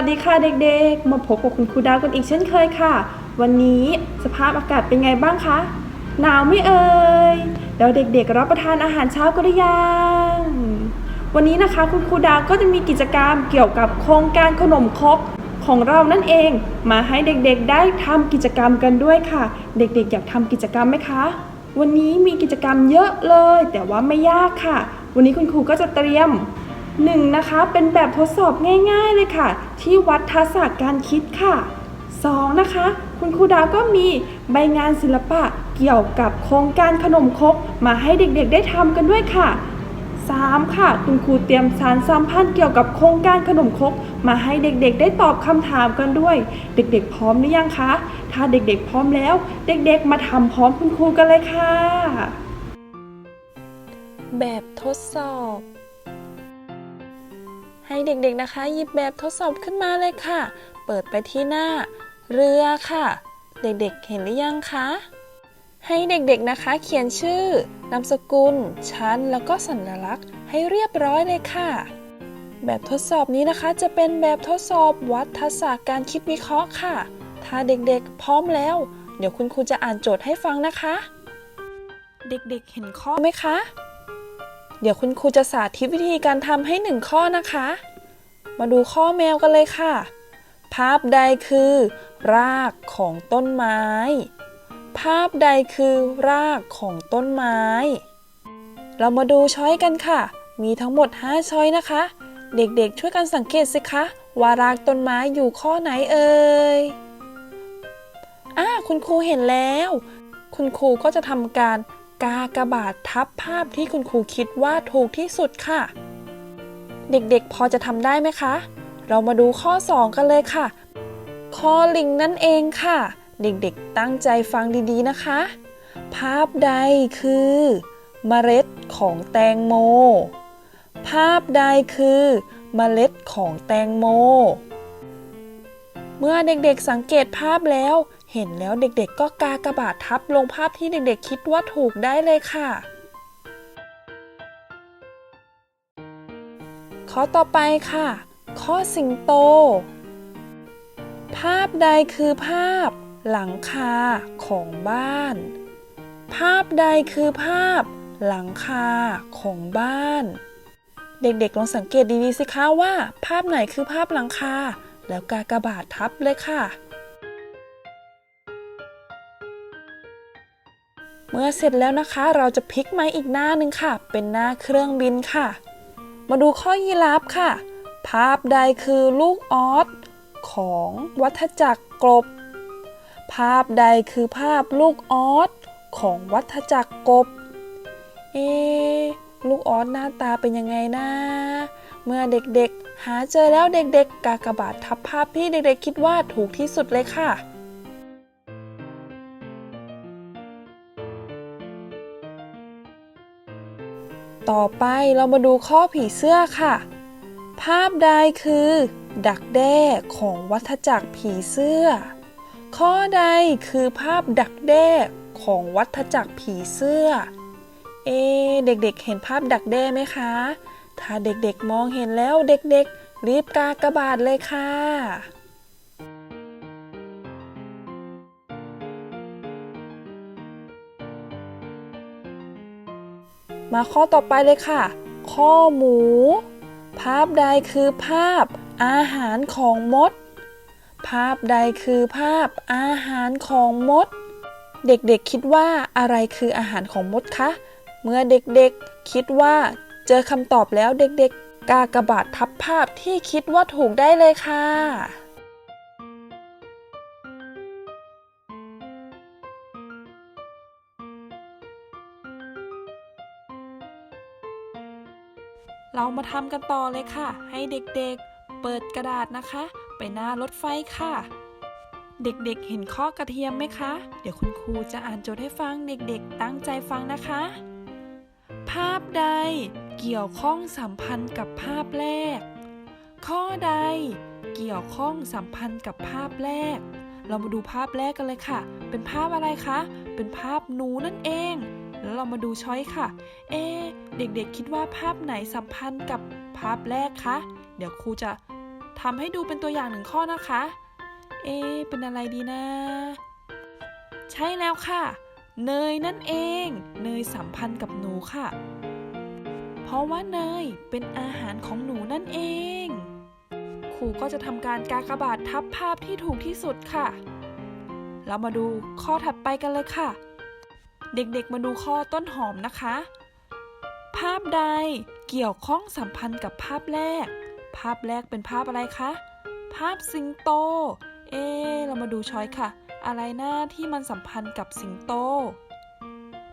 วัสดีค่ะเด็กๆ มาพบกับคุณครูดาวกันอีกเช่นเคยค่ะ วันนี้สภาพอากาศเป็นไงบ้างคะ หนาวไม่เอ่ยแล้วเด็กๆ รับประทานอาหารเช้ากันหรือยัง วันนี้นะคะคุณครูดาวก็จะมีกิจกรรมเกี่ยวกับโครงการขนมครกของเรานั่นเอง มาให้เด็กๆ ได้ทำกิจกรรมกันด้วยค่ะ เด็กๆ อยากทำกิจกรรมไหมคะ วันนี้มีกิจกรรมเยอะเลย แต่ว่าไม่ยากค่ะ วันนี้คุณครูก็จะเตรียม หนึ่งนะคะเป็นแบบทดสอบง่ายๆเลยค่ะ ที่วัดทักษะการคิดค่ะสองนะคะ คุณครูดาวก็มีใบงานศิลปะเกี่ยวกับโครงการขนมครกมาให้เด็กๆได้ทำกันด้วยค่ะสามค่ะ คุณครูเตรียมสารสัมพันธ์เกี่ยวกับโครงการขนมครกมาให้เด็กๆ ได้ตอบคำถามกันด้วย เด็กๆ พร้อมหรือยังคะ ถ้าเด็กๆ พร้อมแล้ว เด็กๆ มาทำพร้อมคุณครูกันเลยค่ะ แบบทดสอบ ให้เด็กๆนะคะหยิบแบบทดสอบขึ้นมาเลยค่ะ เปิดไปที่หน้า เรือค่ะ เด็กๆเห็นหรือยังคะ ให้เด็กๆนะคะเขียนชื่อนามสกุล ชั้น แล้วก็สัญลักษณ์ให้เรียบร้อยเลยค่ะ แบบทดสอบนี้นะคะจะเป็นแบบทดสอบวัดทักษะการคิดวิเคราะห์ค่ะ ถ้าเด็กๆพร้อมแล้ว เดี๋ยวคุณครูจะอ่านโจทย์ให้ฟังนะคะ เด็กๆเห็นข้อไหมคะ เดี๋ยวคุณครูจะสาธิตวิธีการทำให้หนึ่งข้อนะคะ มาดูข้อแมวกันเลยค่ะ ภาพใดคือ รากของต้นไม้ ภาพใดคือ รากของต้นไม้ เรามาดูช้อยกันค่ะ มีทั้งหมด 5 ช้อยนะคะ เด็กๆช่วยกันสังเกตสิคะ ว่ารากต้นไม้อยู่ข้อไหนเอ่ยอ่าคุณครูเห็นแล้ว คุณครูก็จะทำการ กากบาททับภาพที่คุณครูคิดว่าถูกที่สุดค่ะ เด็กๆ พอจะทำได้ไหมคะ เรามาดูข้อ 2 กันเลยค่ะข้อลิงนั่นเองค่ะ เด็กๆ ตั้งใจฟังดีๆนะคะ ภาพใดคือเมล็ดของแตงโม ภาพใดคือเมล็ดของแตงโม เมื่อเด็กๆสังเกตภาพแล้ว เห็นแล้วเด็กๆก็กากระบาททับลงภาพที่เด็กๆคิดว่าถูกได้เลยค่ะ ข้อต่อไปค่ะ ข้อสิงโต ภาพใดคือภาพ หลังคาของบ้าน ภาพใดคือภาพ หลังคาของบ้าน เด็กๆลองสังเกตดีๆสิคะว่า ภาพไหนคือภาพหลังคา แล้วกากระบาททับเลยค่ะ เมื่อเสร็จแล้วนะคะ เราจะพลิกไม้อีกหน้าหนึ่งค่ะ เป็นหน้าเครื่องบินค่ะ มาดูข้อยีราฟค่ะ ภาพใดคือลูกออสของวัฏจักรกบ ภาพใดคือภาพลูกออสของวัฏจักรกบ เอ ลูกออสหน้าตาเป็นยังไงนะ เมื่อเด็กๆ หาเจอแล้วเด็กๆ กากบาททับภาพที่เด็กๆ คิดว่าถูกที่สุดเลยค่ะ ต่อไปเรามาดูข้อผีเสื้อค่ะ ภาพใดคือ ดักแด้ของวัฏจักรผีเสื้อ ข้อใดคือภาพดักแด้ของวัฏจักรผีเสื้อ เอ เด็กๆ เห็นภาพดักแด้ไหมคะ ถ้าเด็กๆมองเห็นแล้วเด็กๆ รีบกากระบาทเลยค่ะ มาข้อต่อไปเลยค่ะ ข้อหมู ภาพใดคือภาพอาหารของมด ภาพใดคือภาพอาหารของมด เด็กๆคิดว่าอะไรคืออาหารของมดคะ เมื่อเด็กๆคิดว่าเจอคำตอบแล้วเด็กๆ กากบาททับภาพที่คิดว่าถูกได้เลยค่ะ มาทำกันต่อเลยค่ะ ให้เด็กๆ เปิดกระดาษนะคะ ไปหน้ารถไฟค่ะ เด็กๆ เห็นข้อกระเทียมไหมคะ เดี๋ยวคุณครูจะอ่านโจทย์ให้ฟังเด็กๆ ตั้งใจฟังนะคะ ภาพใดเกี่ยวข้องสัมพันธ์กับภาพแรก ข้อใดเกี่ยวข้องสัมพันธ์กับภาพแรก เรามาดูภาพแรกกันเลยค่ะ เป็นภาพอะไรคะ เป็นภาพหนูนั่นเอง แล้วเรามาดูช้อยค่ะ เอ๊เด็กๆคิดว่าภาพไหนสัมพันธ์กับภาพแรกคะ เดี๋ยวครูจะทำให้ดูเป็นตัวอย่างหนึ่งข้อนะคะ เอะเป็นอะไรดีนะ ใช่แล้วค่ะ เนยนั่นเอง เนยสัมพันธ์กับหนูค่ะ เพราะว่าเนยเป็นอาหารของหนูนั่นเอง ครูก็จะทำการกากบาททับภาพที่ถูกที่สุดค่ะ เรามาดูข้อถัดไปกันเลยค่ะ เด็กๆมาดูข้อต้นหอมนะคะ ภาพใดเกี่ยวข้องสัมพันธ์กับภาพแรก ภาพแรกเป็นภาพอะไรคะ ภาพสิงโต เอ เรามาดูช้อยค่ะ อะไรหน้าที่มันสัมพันธ์กับสิงโต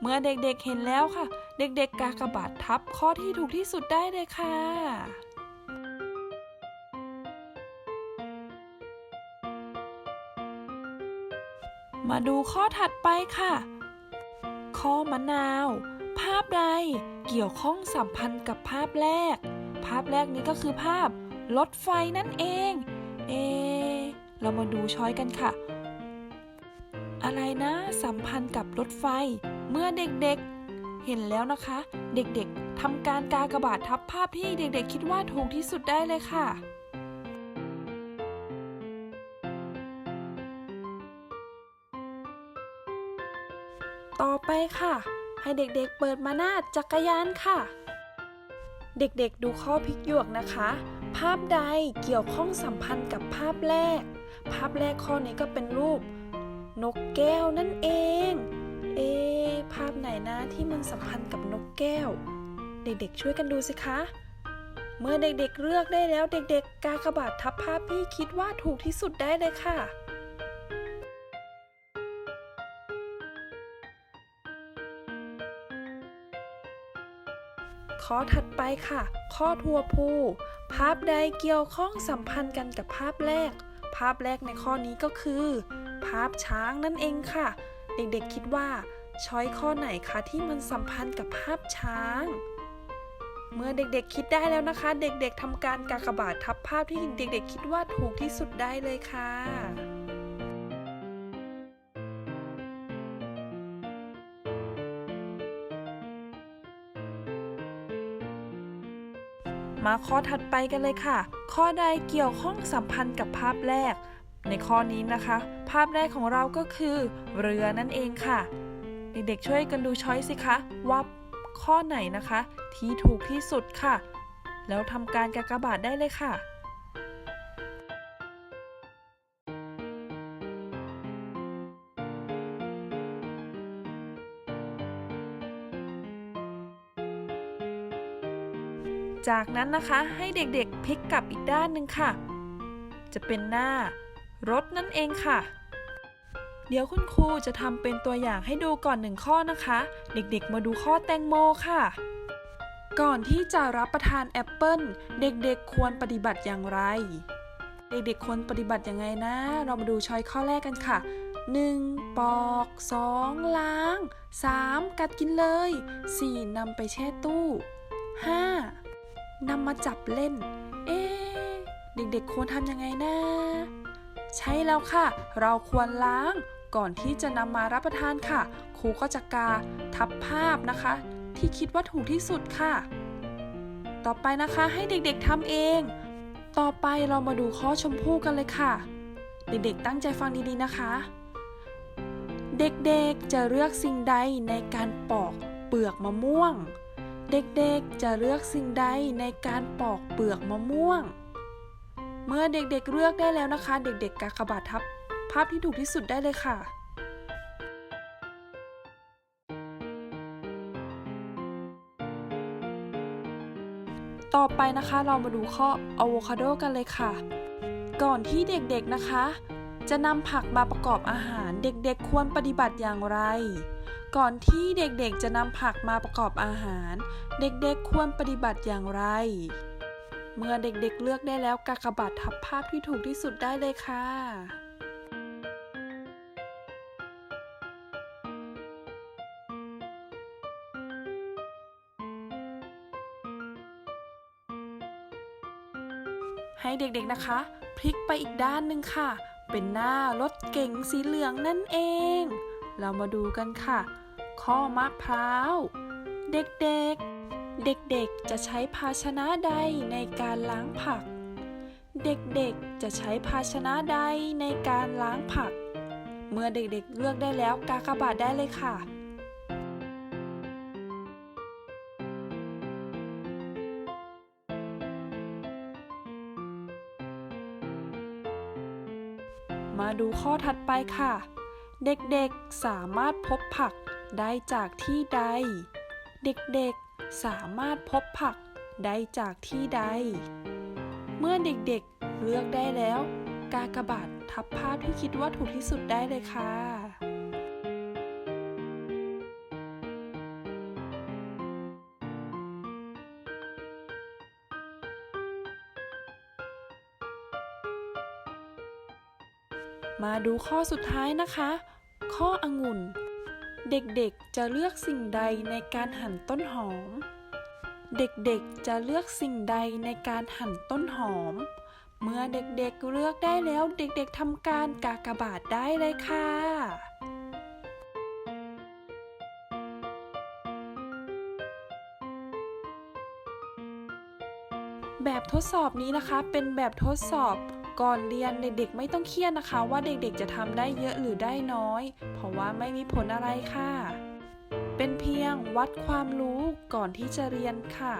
เมื่อเด็กๆเห็นแล้วค่ะ เด็กๆกากบาททับข้อที่ถูกที่สุดได้เลยค่ะมาดูข้อถัดไปค่ะ ข้อมะนาว ภาพใดเกี่ยวข้องสัมพันธ์กับภาพแรก ภาพแรกนี้ก็คือภาพรถไฟนั่นเอง เอ เรามาดูช้อยกันค่ะ อะไรนะ สัมพันธ์กับรถไฟ เมื่อเด็กๆ เห็นแล้วนะคะ เด็กๆทำการกากระบาททับภาพที่เด็กๆ คิดว่าถูกที่สุดได้เลยค่ะ ต่อไปค่ะ ให้เด็กๆเปิดมาหน้าจักรยานค่ะ เด็กๆดูข้อพลิกหยวกนะคะ ภาพใดเกี่ยวข้องสัมพันธ์กับภาพแรก ภาพแรกข้อนี้ก็เป็นรูป นกแก้วนั่นเอง เอะภาพไหนนะที่มันสัมพันธ์กับนกแก้ว เด็กๆช่วยกันดูสิคะเมื่อเด็กๆเลือกได้แล้วเด็กๆ กากบาททับภาพที่คิดว่าถูกที่สุดได้เลยค่ะ ข้อถัดไปค่ะ ข้อทัวพู ภาพใดเกี่ยวข้องสัมพันธ์กันกับภาพแรก ภาพแรกในข้อนี้ก็คือ ภาพช้างนั่นเองค่ะ เด็กๆคิดว่า ช้อยข้อไหนคะที่มันสัมพันธ์กับภาพช้าง เมื่อเด็กๆคิดได้แล้วนะคะ เด็กๆทำการกากบาททับภาพที่เด็กๆคิดว่าถูกที่สุดได้เลยค่ะ มาข้อถัดไปกันเลยค่ะ ข้อใดเกี่ยวข้องสัมพันธ์กับภาพแรก ในข้อนี้นะคะ ภาพแรกของเราก็คือ เรือนั่นเองค่ะ เด็กๆช่วยกันดูช้อยสิคะว่าข้อไหนนะคะ ที่ถูกที่สุดค่ะ แล้วทำการกากบาทได้เลยค่ะ จากนั้นนะคะให้เด็กๆพลิกกลับอีกด้านหนึ่งค่ะ จะเป็นหน้ารถนั่นเองค่ะ เดี๋ยวคุณครูจะทำเป็นตัวอย่างให้ดูก่อนหนึ่งข้อนะคะ เด็กๆ มาดูข้อแตงโมค่ะ ก่อนที่จะรับประทานแอปเปิ้ลเด็กๆ ควรปฏิบัติอย่างไร เด็กๆ ควรปฏิบัติยังไงนะ เรามาดูช้อยข้อแรกกันค่ะ 1. ปอก 2. ล้าง 3. กัดกินเลย 4. นำไปแช่ตู้ 5. นำมาจับเล่น เอ๊ะเด็กๆควรทำยังไงนะ ใช่แล้วค่ะ เราควรล้างก่อนที่จะนำมารับประทานค่ะ ครูก็จะกาทับภาพนะคะ ที่คิดว่าถูกที่สุดค่ะ ต่อไปนะคะให้เด็กๆทำเอง ต่อไปเรามาดูข้อชมพู่กันเลยค่ะ เด็กๆตั้งใจฟังดีๆนะคะ เด็กๆจะเลือกสิ่งใดในการปอกเปลือกมะม่วง เด็กๆจะเลือกสิ่งใดในการปอกเปลือกมะม่วง เมื่อเด็กๆเลือกได้แล้วนะคะ เด็กๆกากบาททับ ภาพที่ถูกที่สุดได้เลยค่ะต่อไปนะคะเรามาดูข้ออะโวคาโดกันเลยค่ะ ก่อนที่เด็กๆนะคะ จะนำผักมาประกอบอาหารเด็กๆควรปฏิบัติอย่างไร ก่อนที่เด็กๆจะนำผักมาประกอบอาหาร เด็กๆควรปฏิบัติอย่างไร เมื่อเด็กๆเลือกได้แล้วกากบาททับภาพที่ถูกที่สุดได้เลยค่ะให้เด็กๆนะคะ พลิกไปอีกด้านหนึ่งค่ะ เป็นหน้ารถเก๋งสีเหลืองนั่นเอง เรามาดูกันค่ะ ข้อมะพร้าว เด็กๆ เด็กๆ จะใช้ภาชนะใดในการล้างผัก เด็กๆ จะใช้ภาชนะใดในการล้างผัก เมื่อเด็กๆ เลือกได้แล้วกากบาทได้เลยค่ะมาดูข้อถัดไปค่ะ เด็กๆสามารถพบผัก ได้จากที่ใด เด็กๆสามารถพบผักได้จากที่ใด เมื่อเด็กๆเลือกได้แล้ว กากบาททับภาพที่คิดว่าถูกที่สุดได้เลยค่ะมาดูข้อสุดท้ายนะคะ ข้อองุ่น เด็กๆจะเลือกสิ่งใดในการหั่นต้นหอม เด็กๆจะเลือกสิ่งใดในการหั่นต้นหอม เมื่อเด็กๆเลือกได้แล้วเด็กๆทำการกากบาทได้เลยค่ะแบบทดสอบนี้นะคะเป็นแบบทดสอบ ก่อนเรียนเด็กๆ ไม่ต้องเครียดนะคะ ว่าเด็กๆจะทำได้เยอะหรือได้น้อย เพราะว่าไม่มีผลอะไรค่ะ เป็นเพียงวัดความรู้ก่อนที่จะเรียนค่ะ